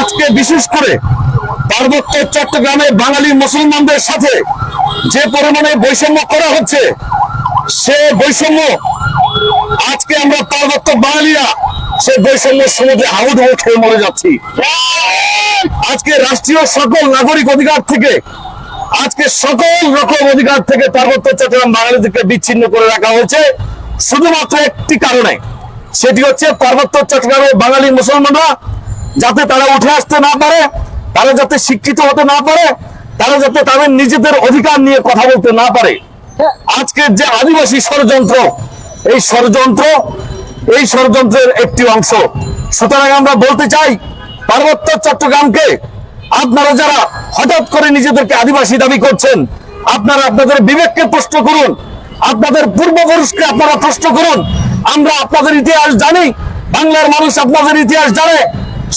আজকে বিশেষ করে পার্বত্য চট্টগ্রামে বাঙালি মুসলমানদের সাথে যে পরিমাণে বৈষম্য করা হচ্ছে, সে বৈষম্য আজকে আমরা পার্বত্য বাঙালিরা সে বৈষম্যের সমুদ্রে হাউডাউ খেয়ে মরে যাচ্ছি। আজকে রাষ্ট্রীয় সকল নাগরিক অধিকার থেকে, আজকে সকল রকম অধিকার থেকে পার্বত্য চট্টগ্রাম বাঙালিদেরকে বিচ্ছিন্ন করে রাখা হয়েছে। শুধুমাত্র একটি কারণে, সেটি হচ্ছে পার্বত্য চট্টগ্রামের বাঙালি মুসলমানরা যাতে তারা উঠে আসতে না পারে, তারা যাতে শিক্ষিত হতে না পারে, তারা যাতে তাদের নিজেদের অধিকার নিয়ে কথা বলতে না পারে। আজকের যে আদিবাসী ষড়যন্ত্র, এই ষড়যন্ত্র, এই ষড়যন্ত্রের একটি অংশ। সুতরাং আমরা বলতে চাই, পার্বত্য চট্টগ্রামকে আপনারা যারা হঠাৎ করে নিজেদেরকে আদিবাসী দাবি করছেন, আপনারা আপনাদের বিবেককে প্রশ্ন করুন, আপনাদের পূর্বপুরুষকে আপনারা প্রশ্ন করুন। আমরা আপনাদের ইতিহাস জানি, বাংলার মানুষ আপনাদের ইতিহাস জানে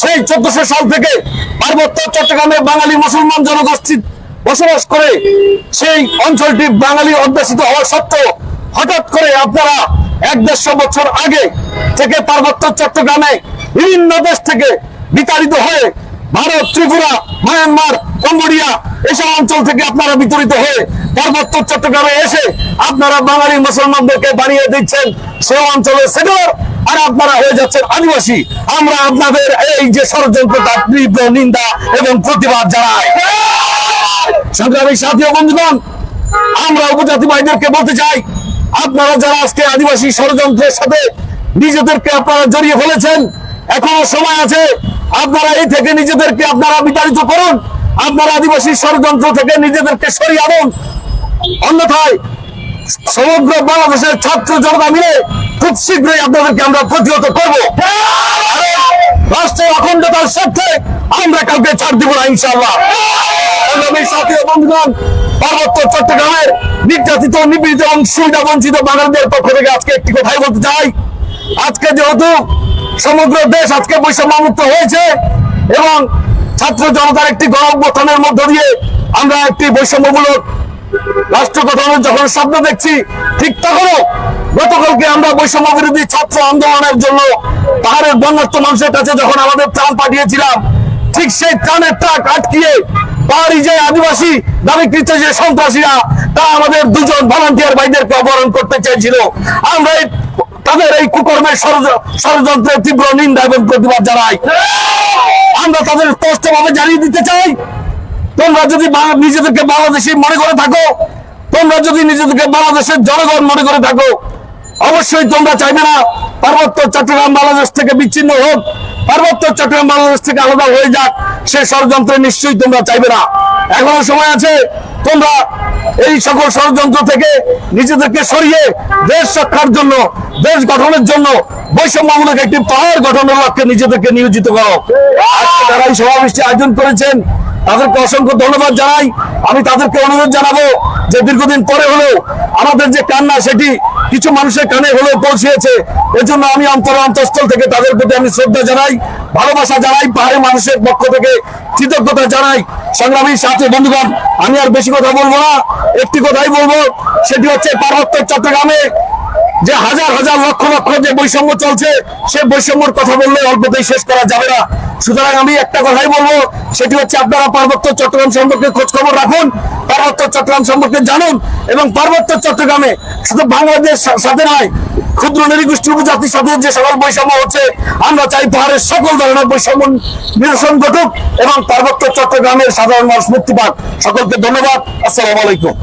সেই চোদ্দশো সাল থেকে পার্বত্য চট্টগ্রামে বাঙালি মুসলমান জনগোষ্ঠী বসবাস করে সেই অঞ্চলটি বাঙালি অধ্যুষিত হওয়া সত্ত্বেও হঠাৎ করে আপনারা এক দেড়শো বছর আগে থেকে পার্বত্য চট্টগ্রামে বিভিন্ন দেশ থেকে বিতাড়িত হয়ে ভারত, ত্রিপুরা, মায়ানমার, কম্বোডিয়া এসব অঞ্চল থেকে আপনারা বিতরিত হয়ে পার্বত্য চট্টগ্রামে এসে আপনারা বাঙালি মুসলমানদেরকে বানিয়ে দিচ্ছেন। সে অঞ্চলের সেটর আর আপনারা হয়ে যাচ্ছেন আদিবাসী। আমরা আপনাদের এই যে ষড়যন্ত্র তার তীব্র নিন্দা এবং প্রতিবাদ জানাই। সংগ্রামী সাথী বন্ধুগণ, আমরা উপজাতি ভাইদেরকে বলতে চাই, আপনারা যারা আজকে আদিবাসী ষড়যন্ত্রের সাথে নিজেদেরকে আপনারা জড়িয়ে ফেলেছেন, এখনও সময় আছে, আপনারা এই থেকে নিজেদেরকে আপনারা বিতাড়িত করুন, আপনারা আদিবাসী ষড়যন্ত্র থেকে নিজেদেরকে সরিয়ে আনুন। অন্যথায় সমগ্র বাংলাদেশের ছাত্র জনতা মিলে খুব শীঘ্রই আপনাদেরকে আমরা প্রতিহত করব। রাষ্ট্রের অখণ্ডতার স্বার্থে আমরা কাউকে ছাড় দিব না বাঙালিদের পক্ষ থেকে আজকে একটি কথাই বলতে চাই। আজকে যেহেতু দেশ আজকে হয়েছে এবং ছাত্র জনতার একটি দিয়ে আমরা একটি বৈষম্যমূলক রাষ্ট্র গঠনের যখন স্বপ্ন দেখছি, ঠিক তখনও গতকালকে আমরা বৈষম্য বিরোধী ছাত্র আন্দোলনের জন্য পাহাড়ের বন্যার্থ মানুষের কাছে যখন আমাদের ত্রাণ পাঠিয়েছিলাম, ঠিক সেই ত্রাণের ট্রাক আটকিয়ে পাহাড়ি যে আদিবাসী দাবিকৃত যে সন্ত্রাসীরা তা আমাদের দুজন ভলান্টিয়ার ভাইদেরকে অপহরণ করতে চেয়েছিল। আমরা এই তাদের এই কুকর্মের ষড়যন্ত্রের তীব্র নিন্দা এবং প্রতিবাদ জানাই। আমরা তাদের স্পষ্টভাবে জানিয়ে দিতে চাই তোমরা যদি নিজেদেরকে বাংলাদেশি মনে করে থাকো, তোমরা যদি নিজেদেরকে বাংলাদেশের জনগণ মনে করে থাকো, অবশ্যই তোমরা চাইবে না পার্বত্য চট্টগ্রাম বাংলাদেশ থেকে বিচ্ছিন্ন হোক, পার্বত্য চট্টগ্রাম বাংলাদেশ থেকে আলাদা হয়ে যাক, সে ষড়যন্ত্রে নিশ্চয়ই তোমরা চাইবে না। এখনও সময় আছে, তোমরা এই সকল ষড়যন্ত্র থেকে নিজেদেরকে সরিয়ে দেশ রক্ষার জন্য, দেশ গঠনের জন্য বৈষম্যমূলক একটি পাহাড় গঠনের লক্ষ্যে নিজেদেরকে নিয়োজিত করো। যারা এই সমাবেশটি আয়োজন করেছেন তাদেরকে অসংখ্য ধন্যবাদ জানাই। আমি তাদেরকে অনুরোধ জানাব যে দীর্ঘদিন পরে হলেও আমাদের যে কান্না, সেটি কিছু মানুষের কানে হলেও পৌঁছেছে এজন্য আমি অন্তর অন্তঃস্থল থেকে তাদের প্রতি আমি শ্রদ্ধা জানাই, ভালোবাসা জানাই, পাহাড়ি মানুষের পক্ষ থেকে কৃতজ্ঞতা জানাই। সংগ্রামী সাথী বন্ধুগণ, আমি আর বেশি কথা বলব না। একটি কথাই বলব, সেটি হচ্ছে পার্বত্য চট্টগ্রামে যে হাজার হাজার লক্ষ লক্ষ যে বৈষম্য চলছে, সে বৈষম্যর কথা বললে অল্পতেই শেষ করা যাবে না। সুতরাং আমি একটা কথাই বলব, সেটি হচ্ছে আপনারা পার্বত্য চট্টগ্রাম সম্পর্কে খোঁজ খবর রাখুন, পার্বত্য চট্টগ্রাম সম্পর্কে জানুন এবং পার্বত্য চট্টগ্রামে শুধু বাংলাদেশ সাথে নয়, ক্ষুদ্র নৃগোষ্ঠী উপজাতির সাথে যে সকল বৈষম্য হচ্ছে, আমরা চাই পাহাড়ের সকল ধরনের বৈষম্য নিরসন ঘটুক এবং পার্বত্য চট্টগ্রামের সাধারণ মানুষ মুক্তি পাক। সকলকে ধন্যবাদ। আসসালামু আলাইকুম।